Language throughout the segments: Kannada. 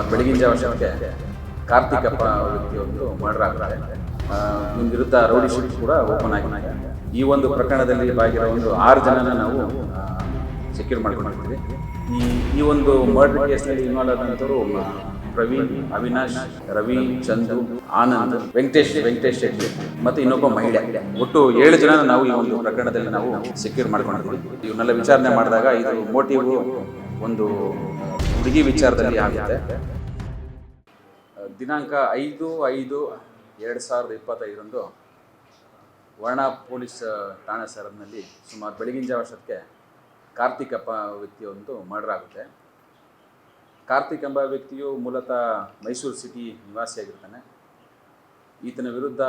ಸುಮಾರು ಬೆಳಗಿನ ಜಾವ ಕಾರ್ತಿಕಪ್ಪ ವ್ಯಕ್ತಿ ಒಂದು ಮರ್ಡರ್ ಆಗ್ತಾರೆ. ನಿಮ್ಮ ವಿರುದ್ಧ ರೌಡಿ ಶೀಟ್ ಕೂಡ ಓಪನ್ ಆಗಿದೆ. ಈ ಒಂದು ಪ್ರಕರಣದಲ್ಲಿ ಬಾಗಿರೋ ಒಂದು ಆರು ಜನನ ನಾವು ಸೆಕ್ಯೂರ್ ಮಾಡ್ಕೊಂಡಿರ್ತೀವಿ ಈ ಈ ಒಂದು ಮರ್ಡರ್ ಕೇಸ್ನಲ್ಲಿ ಇನ್ವಾಲ್ವ್ ಆದಂಥವ್ರು ಪ್ರವೀಣ್, ಅವಿನಾಶ್, ರವಿ, ಚಂದು, ಆನಂದ್, ವೆಂಕಟೇಶ್ ವೆಂಕಟೇಶ್ ಶೆಟ್ಟಿ ಮತ್ತು ಇನ್ನೊಬ್ಬ ಮಹಿಳೆ. ಒಟ್ಟು ಏಳು ಜನ ನಾವು ಈ ಒಂದು ಪ್ರಕರಣದಲ್ಲಿ ನಾವು ಸೆಕ್ಯೂರ್ ಮಾಡ್ಕೊಂಡಿದ್ದೀವಿ ಇವನ್ನೆಲ್ಲ ವಿಚಾರಣೆ ಮಾಡಿದಾಗ ಇದು ಮೋಟಿವ್ ಒಂದು ಹುಡುಗಿ ವಿಚಾರದಲ್ಲಿ ಆಗುತ್ತೆ. ದಿನಾಂಕ ಐದು ಐದು ಎರಡು ಸಾವಿರದ ಇಪ್ಪತ್ತೈದರಂದು ವರ್ಣ ಪೊಲೀಸ್ ಠಾಣೆ ಸರದಿನಲ್ಲಿ ಸುಮಾರು ಬೆಳಗಿನ ಜಾವ ಕಾರ್ತಿಕ್ ಎಂಬ ವ್ಯಕ್ತಿಯೊಂದು ಮರ್ಡರ್ ಆಗುತ್ತೆ. ಕಾರ್ತಿಕ್ ಎಂಬ ವ್ಯಕ್ತಿಯು ಮೂಲತಃ ಮೈಸೂರು ಸಿಟಿ ನಿವಾಸಿಯಾಗಿರ್ತಾನೆ. ಈತನ ವಿರುದ್ಧ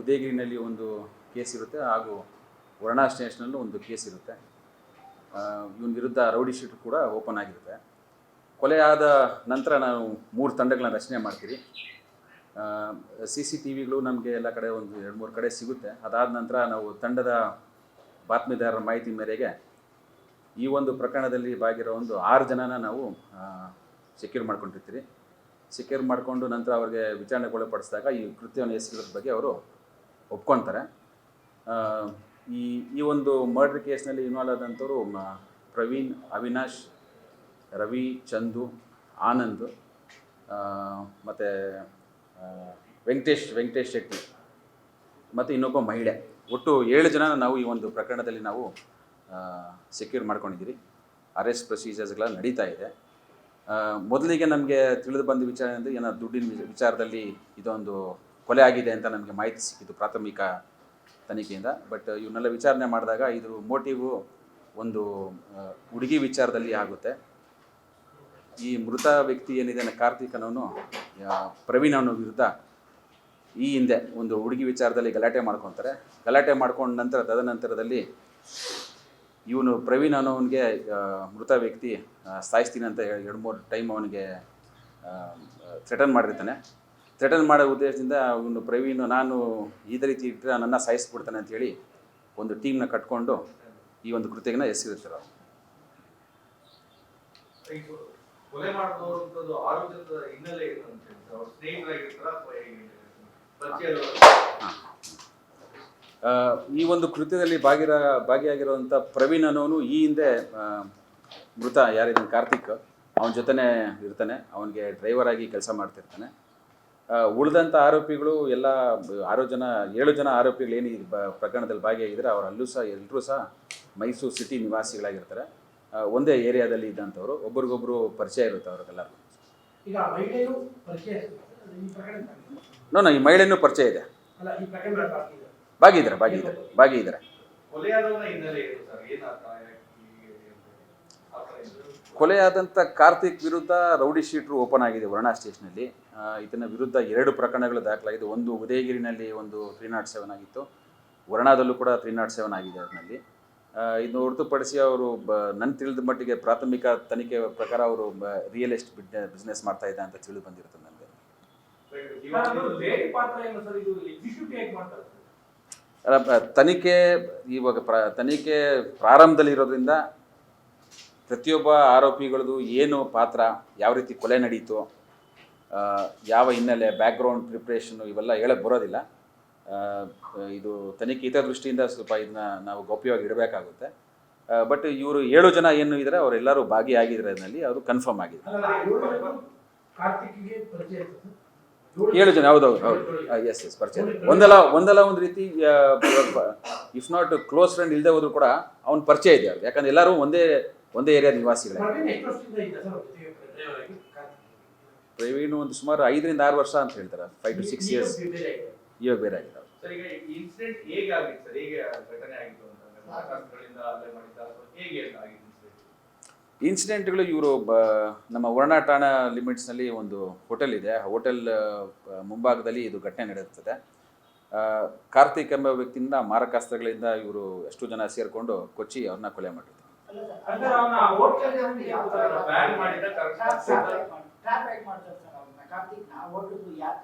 ಉದಯಗಿರಿನಲ್ಲಿ ಒಂದು ಕೇಸ್ ಇರುತ್ತೆ ಹಾಗೂ ವರ್ಣಾ ಸ್ಟೇಷನಲ್ಲೂ ಒಂದು ಕೇಸ್ ಇರುತ್ತೆ. ಇವನ ವಿರುದ್ಧ ರೌಡಿ ಶೀಟ್ ಕೂಡ ಓಪನ್ ಆಗಿರುತ್ತೆ. ಕೊಲೆ ಆದ ನಂತರ ನಾವು ಮೂರು ತಂಡಗಳನ್ನ ರಚನೆ ಮಾಡ್ತೀವಿ. ಸಿ ಸಿ ಟಿ ವಿಗಳು ನಮಗೆ ಎಲ್ಲ ಕಡೆ ಒಂದು ಎರಡು ಮೂರು ಕಡೆ ಸಿಗುತ್ತೆ. ಅದಾದ ನಂತರ ನಾವು ತಂಡದ ಬಾತ್ಮೀದಾರರ ಮಾಹಿತಿ ಮೇರೆಗೆ ಈ ಒಂದು ಪ್ರಕರಣದಲ್ಲಿ ಬಾಗಿರೋ ಒಂದು ಆರು ಜನನ ನಾವು ಸೆಕ್ಯೂರ್ ಮಾಡ್ಕೊಂಡಿರ್ತೀವಿ. ಸೆಕ್ಯೂರ್ ಮಾಡಿಕೊಂಡು ನಂತರ ಅವ್ರಿಗೆ ವಿಚಾರಣೆಗೆ ಒಳಪಡಿಸಿದಾಗ ಈ ಕೃತ್ಯವನ್ನು ಎಸಗಿರೋದ್ರ ಬಗ್ಗೆ ಅವರು ಒಪ್ಕೊತಾರೆ. ಈ ಈ ಒಂದು ಮರ್ಡರ್ ಕೇಸ್ನಲ್ಲಿ ಇನ್ವಾಲ್ವ್ ಆದಂಥವರು ಪ್ರವೀಣ್, ಅವಿನಾಶ್ ರವಿ, ಚಂದು, ಆನಂದ್ ಮತ್ತು ವೆಂಕಟೇಶ್ ವೆಂಕಟೇಶ್ ಶೆಟ್ಟಿ ಮತ್ತು ಇನ್ನೊಬ್ಬ ಮಹಿಳೆ. ಒಟ್ಟು ಏಳು ಜನ ನಾವು ಈ ಒಂದು ಪ್ರಕರಣದಲ್ಲಿ ನಾವು ಸೆಕ್ಯೂರ್ ಮಾಡ್ಕೊಂಡಿದ್ದೀರಿ. ಅರೆಸ್ಟ್ ಪ್ರೊಸೀಜರ್ಸ್ಗಳ ನಡೀತಾ ಇದೆ. ಮೊದಲಿಗೆ ನಮಗೆ ತಿಳಿದು ಬಂದ ವಿಚಾರ ಅಂದರೆ ಏನೋ ದುಡ್ಡಿನ ವಿಚಾರದಲ್ಲಿ ಇದೊಂದು ಕೊಲೆ ಆಗಿದೆ ಅಂತ ನಮಗೆ ಮಾಹಿತಿ ಸಿಕ್ಕಿತು ಪ್ರಾಥಮಿಕ ತನಿಖೆಯಿಂದ. ಬಟ್ ಇವನ್ನೆಲ್ಲ ವಿಚಾರಣೆ ಮಾಡಿದಾಗ ಇದು ಮೋಟಿವು ಒಂದು ಹುಡುಗಿ ವಿಚಾರದಲ್ಲಿ ಆಗುತ್ತೆ. ಈ ಮೃತ ವ್ಯಕ್ತಿ ಏನಿದೆ ಕಾರ್ತಿಕ್ ಅನ್ನೋನು ಆ, ಪ್ರವೀಣ್ ಅವನ ವಿರುದ್ಧ ಈ ಹಿಂದೆ ಒಂದು ಹುಡುಗಿ ವಿಚಾರದಲ್ಲಿ ಗಲಾಟೆ ಮಾಡ್ಕೊತಾರೆ. ಗಲಾಟೆ ಮಾಡ್ಕೊಂಡ ನಂತರ ತದನಂತರದಲ್ಲಿ ಇವನು ಪ್ರವೀಣ್ ಅನ್ನೋವನಿಗೆ ಮೃತ ವ್ಯಕ್ತಿ ಸಾಯಿಸ್ತೀನಿ ಅಂತ ಹೇಳಿ ಎರಡು ಮೂರು ಟೈಮ್ ಅವನಿಗೆ ಥ್ರೆಟನ್ ಮಾಡಿರ್ತಾನೆ. ಥ್ರೆಟನ್ ಮಾಡೋ ಉದ್ದೇಶದಿಂದ ಅವನು ಪ್ರವೀಣ್ ನಾನು ಇದೇ ರೀತಿ ಇಟ್ಟರೆ ನನ್ನ ಸಾಯಿಸ್ಬಿಡ್ತಾನೆ ಅಂತೇಳಿ ಒಂದು ಟೀಮ್ನ ಕಟ್ಕೊಂಡು ಈ ಒಂದು ಕೃತ್ಯನ ಎಸಗಿರ್ತಾರೆ ಅವರು. ಕೊಲೆ ಆರೋಗ್ಯದ ಹಿನ್ನೆಲೆ ಈ ಒಂದು ಕೃತ್ಯದಲ್ಲಿ ಭಾಗಿರ ಭಾಗಿಯಾಗಿರುವಂಥ ಪ್ರವೀಣ್ ಅನ್ನೋನು ಈ ಹಿಂದೆ ಮೃತ ಯಾರಿದ್ದಾನೆ ಕಾರ್ತಿಕ್, ಅವನ ಜೊತೆನೇ ಇರ್ತಾನೆ. ಅವನಿಗೆ ಡ್ರೈವರ್ ಆಗಿ ಕೆಲಸ ಮಾಡ್ತಿರ್ತಾನೆ. ಉಳಿದಂಥ ಆರೋಪಿಗಳು ಎಲ್ಲ, ಆರು ಜನ, ಏಳು ಜನ ಆರೋಪಿಗಳು ಏನು ಈ ಪ್ರಕರಣದಲ್ಲಿ ಭಾಗಿಯಾಗಿದ್ದಾರೆ ಅವರಲ್ಲೂ ಸಹ ಎಲ್ಲರೂ ಸಹ ಮೈಸೂರು ಸಿಟಿ ನಿವಾಸಿಗಳಾಗಿರ್ತಾರೆ. ಒಂದೇ ಏರಿಯಾದಲ್ಲಿ ಇದ್ದಂಥವ್ರು ಒಬ್ರಿಗೊಬ್ರು ಪರಿಚಯ ಇರುತ್ತೆ ಅವ್ರಿಗೆಲ್ಲರಿಗೂ. ಈಗ ಮಹಿಳೆಯು ಪರಿಚಯ ಈ ಪ್ರಕರಣ ನೋ ನೋ ಈ ಮಹಿಳೆನೂ ಪರಿಚಯ ಇದೆ. ಅಲ್ಲ ಈ ಬಾಗಿದ್ರೆ ಥರ ಏನು? ಕೊಲೆಯಾದಂಥ ಕಾರ್ತಿಕ್ ವಿರುದ್ಧ ರೌಡಿ ಶೀಟ್ರು ಓಪನ್ ಆಗಿದೆ ವರ್ಣಾ ಸ್ಟೇಷನಲ್ಲಿ. ಇದನ್ನ ವಿರುದ್ಧ ಎರಡು ಪ್ರಕರಣಗಳು ದಾಖಲಾಗಿದೆ. ಒಂದು ಉದಯಗಿರಿನಲ್ಲಿ ಒಂದು ತ್ರೀ ನಾಟ್ ಸೆವೆನ್ ಆಗಿತ್ತು. ವರ್ಣಾದಲ್ಲೂ ಕೂಡ ತ್ರೀ ನಾಟ್ ಸೆವೆನ್ ಆಗಿದೆ ಅದರಲ್ಲಿ ಇದು ಹೊರತುಪಡಿಸಿ ಅವರು ನನ್ನ ತಿಳಿದ ಮಟ್ಟಿಗೆ ಪ್ರಾಥಮಿಕ ತನಿಖೆ ಪ್ರಕಾರ ಅವರು ರಿಯಲ್ ಎಸ್ಟ್ ಬಿಸ್ನೆಸ್ ಮಾಡ್ತಾ ಇದ್ದ ಅಂತ ತಿಳಿದು ಬಂದಿರುತ್ತೆ ನನಗೆ. ತನಿಖೆ ಇವಾಗ ಪ್ರ, ತನಿಖೆ ಪ್ರಾರಂಭದಲ್ಲಿರೋದ್ರಿಂದ ಪ್ರತಿಯೊಬ್ಬ ಆರೋಪಿಗಳದ್ದು ಏನು ಪಾತ್ರ, ಯಾವ ರೀತಿ ಕೊಲೆ ನಡೀತು ಯಾವ ಹಿನ್ನೆಲೆ ಬ್ಯಾಕ್ಗ್ರೌಂಡ್ ಪ್ರಿಪ್ರೇಷನು ಇವೆಲ್ಲ ಹೇಳಕ್ಕೆ ಬರೋದಿಲ್ಲ. ಇದು ತನಿಖೆ ದೃಷ್ಟಿಯಿಂದ ಸ್ವಲ್ಪ ಇದನ್ನ ನಾವು ಗೌಪ್ಯವಾಗಿ ಇಡಬೇಕಾಗುತ್ತೆ. ಬಟ್ ಇವರು ಏಳು ಜನ ಏನು ಇದ್ದಾರೆ ಅವರೆಲ್ಲರೂ ಭಾಗಿಯಾಗಿದ್ರೆ ಅದರಲ್ಲಿ ಅವರು ಕನ್ಫರ್ಮ್ ಆಗಿದೆ. ಏಳು. ಜನ ಹೌದು. ಹೌದು ಎಸ್ ಎಸ್ ಪರಿಚಯ. ಒಂದಲ್ಲ ಒಂದಲ್ಲ ಒಂದು ರೀತಿ ಇಫ್ ನಾಟ್ ಕ್ಲೋಸ್ ಫ್ರೆಂಡ್ ಇಲ್ಲದೆ ಹೋದ್ರು ಕೂಡ ಅವ್ನ ಪರಿಚಯ ಇದೆ ಅವ್ರಿಗೆ. ಯಾಕಂದ್ರೆ ಎಲ್ಲರೂ ಒಂದೇ ಒಂದೇ ಏರಿಯಾ ನಿವಾಸಿಗಳೇ. ಪ್ರವೀಣ್ ಒಂದು ಸುಮಾರು ಐದರಿಂದ ಆರು ವರ್ಷ ಅಂತ ಹೇಳ್ತಾರೆ ಫೈವ್ ಟು ಸಿಕ್ಸ್ ಇಯರ್ಸ್. ಇವಾಗ ಬೇರೆ ಇನ್ಸಿಡೆಂಟ್ಗಳು ಇವರು ನಮ್ಮ ವರ್ಣ ಠಾಣಾ ಲಿಮಿಟ್ಸ್ನಲ್ಲಿ ಒಂದು ಹೋಟೆಲ್ ಇದೆ. ಆ ಹೋಟೆಲ್ ಮುಂಭಾಗದಲ್ಲಿ ಇದು ಘಟನೆ ನಡೆಯುತ್ತದೆ. ಆ, ಕಾರ್ತಿಕ್ ಎಂಬ ವ್ಯಕ್ತಿಯಿಂದ ಮಾರಕಾಸ್ತ್ರಗಳಿಂದ ಇವರು ಎಷ್ಟು ಜನ ಸೇರಿಕೊಂಡು ಕೊಚ್ಚಿ ಅವ್ರನ್ನ ಕೊಲೆ ಮಾಡಿದ್ರು.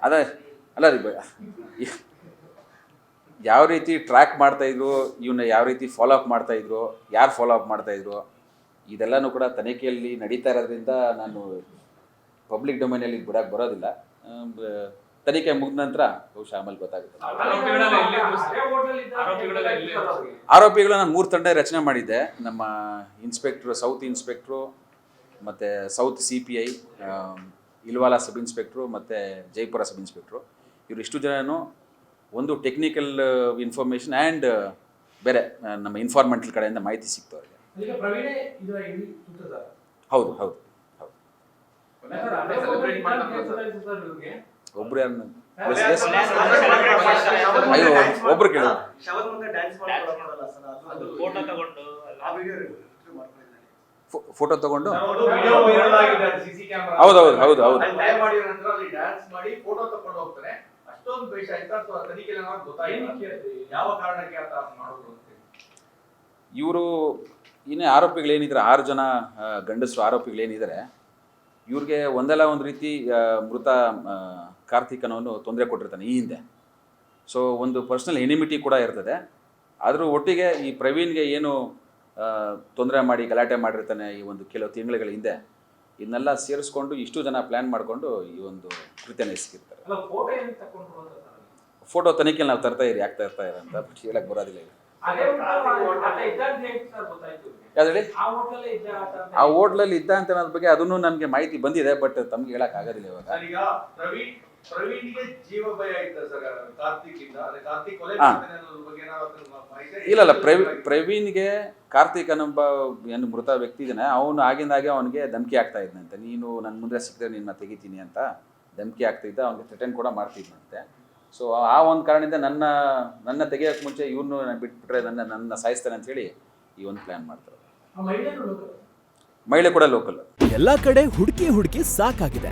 ಅದ ಅಲ್ಲ ರೀ ಯಾವ ರೀತಿ ಟ್ರ್ಯಾಕ್ ಮಾಡ್ತಾಯಿದ್ರು ಇವನ್ನ ಯಾವ ರೀತಿ ಫಾಲೋ ಅಪ್ ಮಾಡ್ತಾ ಇದ್ರು, ಯಾರು ಫಾಲೋ ಅಪ್ ಮಾಡ್ತಾಯಿದ್ರು ಇದೆಲ್ಲನೂ ಕೂಡ ತನಿಖೆಯಲ್ಲಿ ನಡೀತಾ ಇರೋದ್ರಿಂದ ನಾನು ಪಬ್ಲಿಕ್ ಡೊಮೈನಲ್ಲಿ ಬಿಡಕ್ಕೆ ಬರೋದಿಲ್ಲ. ತನಿಖೆ ಮುಗಿದ ನಂತರ ಬಹುಶಃ ಆಮೇಲೆ ಗೊತ್ತಾಗುತ್ತೆ. ಆರೋಪಿಗಳು ನಾನು ಮೂರು ತಂಡ ರಚನೆ ಮಾಡಿದ್ದೆ. ನಮ್ಮ ಇನ್ಸ್ಪೆಕ್ಟ್ರು ಸೌತ್ ಇನ್ಸ್ಪೆಕ್ಟ್ರು ಮತ್ತು ಸೌತ್ ಸಿ ಪಿ ಐ ಇಲ್ವಾಲ ಸಬ್ ಇನ್ಸ್ಪೆಕ್ಟ್ರು ಮತ್ತು ಜೈಪುರ ಸಬ್ ಇನ್ಸ್ಪೆಕ್ಟ್ರು ಇವರು ಇಷ್ಟು ಜನನು ಒಂದು ಟೆಕ್ನಿಕಲ್ ಇನ್ಫಾರ್ಮೇಷನ್ ಆ್ಯಂಡ್ ಬೇರೆ ನಮ್ಮ ಇನ್ಫಾರ್ಮೆಂಟಲ್ ಕಡೆಯಿಂದ ಮಾಹಿತಿ ಸಿಕ್ತು ಅವರಿಗೆ ಹೌದು ಹೌದು ಹೌದು. ಒಬ್ರು ಯಾರು. ಅಯ್ಯೋ ಒಬ್ರು ಕೇಳು. ಫೋಟೋ ತಗೊಂಡು ಆ ವಿಡಿಯೋ ಮಾಡ್ಕೊಂಡಿದ್ದಾನೆ ಫೋಟೋ ತಗೊಂಡು? ಒಂದು ವೈರಲ್ ಆಗಿದೆ ಸಿಸಿ ಕ್ಯಾಮೆರಾ ಹೌದು, ಹೌದು, ಹೌದು, ಹೌದು. ಲೈವ್ ದ್ವೇಷ ಆಯ್ತಾ ಅಥವಾ ತನಿಖೆಯಲ್ಲಿ ಏನಾದ್ರು ಗೊತ್ತಾಗಿಲ್ಲ ಯಾವ ಕಾರಣಕ್ಕೆ ಆತ ಮಾಡೋದು ಅಂತ ಹೇಳಿ. ಇವರು ಇನ್ನೇ ಆರೋಪಿಗಳೇನಿದ್ರೆ ಆರು ಜನ ಗಂಡಸು ಗಂಡಸರು ಆರೋಪಿಗಳೇನಿದ್ದಾರೆ ಇವ್ರಿಗೆ ಒಂದಲ್ಲ ಒಂದು ರೀತಿ ಮೃತ ಆ, ಕಾರ್ತಿಕ್ ಅನ್ನೋನು ತೊಂದರೆ ಕೊಟ್ಟಿರ್ತಾನೆ ಈ ಹಿಂದೆ. ಸೊ ಒಂದು ಪರ್ಸ್ನಲ್ ಎನಿಮಿಟಿ ಕೂಡ ಇರ್ತದೆ. ಆದರೂ ಒಟ್ಟಿಗೆ ಈ ಪ್ರವೀಣ್ಗೆ ಏನು ತೊಂದರೆ ಮಾಡಿ ಗಲಾಟೆ ಮಾಡಿರ್ತಾನೆ ಈ ಒಂದು ಕೆಲವು ತಿಂಗಳುಗಳ ಹಿಂದೆ ಇದನ್ನೆಲ್ಲ ಸೇರಿಸ್ಕೊಂಡು ಇಷ್ಟು ಜನ ಪ್ಲ್ಯಾನ್ ಮಾಡಿಕೊಂಡು ಈ ಒಂದು ಕೃತ್ಯನ ಎಸಗಿರ್ತಾರೆ. ಫೋಟೋ ತನಿಖೆಯಲ್ಲಿ ನಾವು ತರ್ತಾ ಇರಿ ಆಗ್ತಾ ಇರ್ತಾ ಇರ ಅಂತ ಬಟ್ ಹೇಳಕ್ಕೆ ಬರೋದಿಲ್ಲ ಇದು ಹೇಳಿ. ಆ ಹೋಟ್ಲಲ್ಲಿ ಇದ್ದ ಅಂತ ಅನ್ನೋದ್ರ ಬಗ್ಗೆ ಅದನ್ನು ನನಗೆ ಮಾಹಿತಿ ಬಂದಿದೆ ಬಟ್ ತಮ್ಗೆ ಹೇಳಕ್ ಆಗೋದಿಲ್ಲ ಇವಾಗ. ಪ್ರವೀಣ್ಗೆ ಜೀವ ಭಯ ಇತ್ತು ಸರ್ ಕಾರ್ತಿಕ್ ಇಂದ ಅದೇ ಕಾರ್ತಿಕ್ ಕೊಲೆ ಮಾಡ್ತಾನೆ ಅನ್ನೋದ್ರ ಬಗ್ಗೆ ಏನಾದ್ರು ಮಾಹಿತಿ ಇಲ್ಲಲ್ಲ ಪ್ರವಿ ಪ್ರವೀಣ್ಗೆ ಕಾರ್ತಿಕ್ ಅನ್ನೊಬ್ಬ ಏನು ಮೃತ ವ್ಯಕ್ತಿ ಇದ್ದಾನೆ ಅವನು ಆಗಿಂದಾಗೆ ಅವನಿಗೆ ಧಮಕಿ ಆಗ್ತಾ ಇದ್ನಂತೆ. ನೀನು ನನ್ನ ಮುಂದೆ ಸಿಕ್ಕಿದ್ರೆ ನಿನ್ನ ತೆಗಿತೀನಿ ಅಂತ ಧಮಕಿ ಆಗ್ತಿದ್ದ ಅವನಿಗೆ ಥ್ರೆಟನ್ ಕೂಡ ಮಾಡ್ತಿದ್ನಂತೆ. ಸೊ ಆ ಒಂದು ಕಾರಣದಿಂದ ನನ್ನ ನನ್ನ ತೆಗಿಯೋಕೆ ಮುಂಚೆ ಇವ್ರನ್ನು ಬಿಟ್ಬಿಟ್ರೆ ನನ್ನ ನನ್ನ ಸಾಯಿಸ್ತಾನೆ ಅಂತ ಹೇಳಿ ಈ ಒಂದು ಪ್ಲ್ಯಾನ್ ಮಾಡ್ತಾರೆ. ಮಹಿಳೆ ಕೂಡ ಲೋಕಲ್ ಎಲ್ಲಾ ಕಡೆ ಹುಡುಕಿ ಹುಡುಕಿ ಸಾಕಾಗಿದೆ.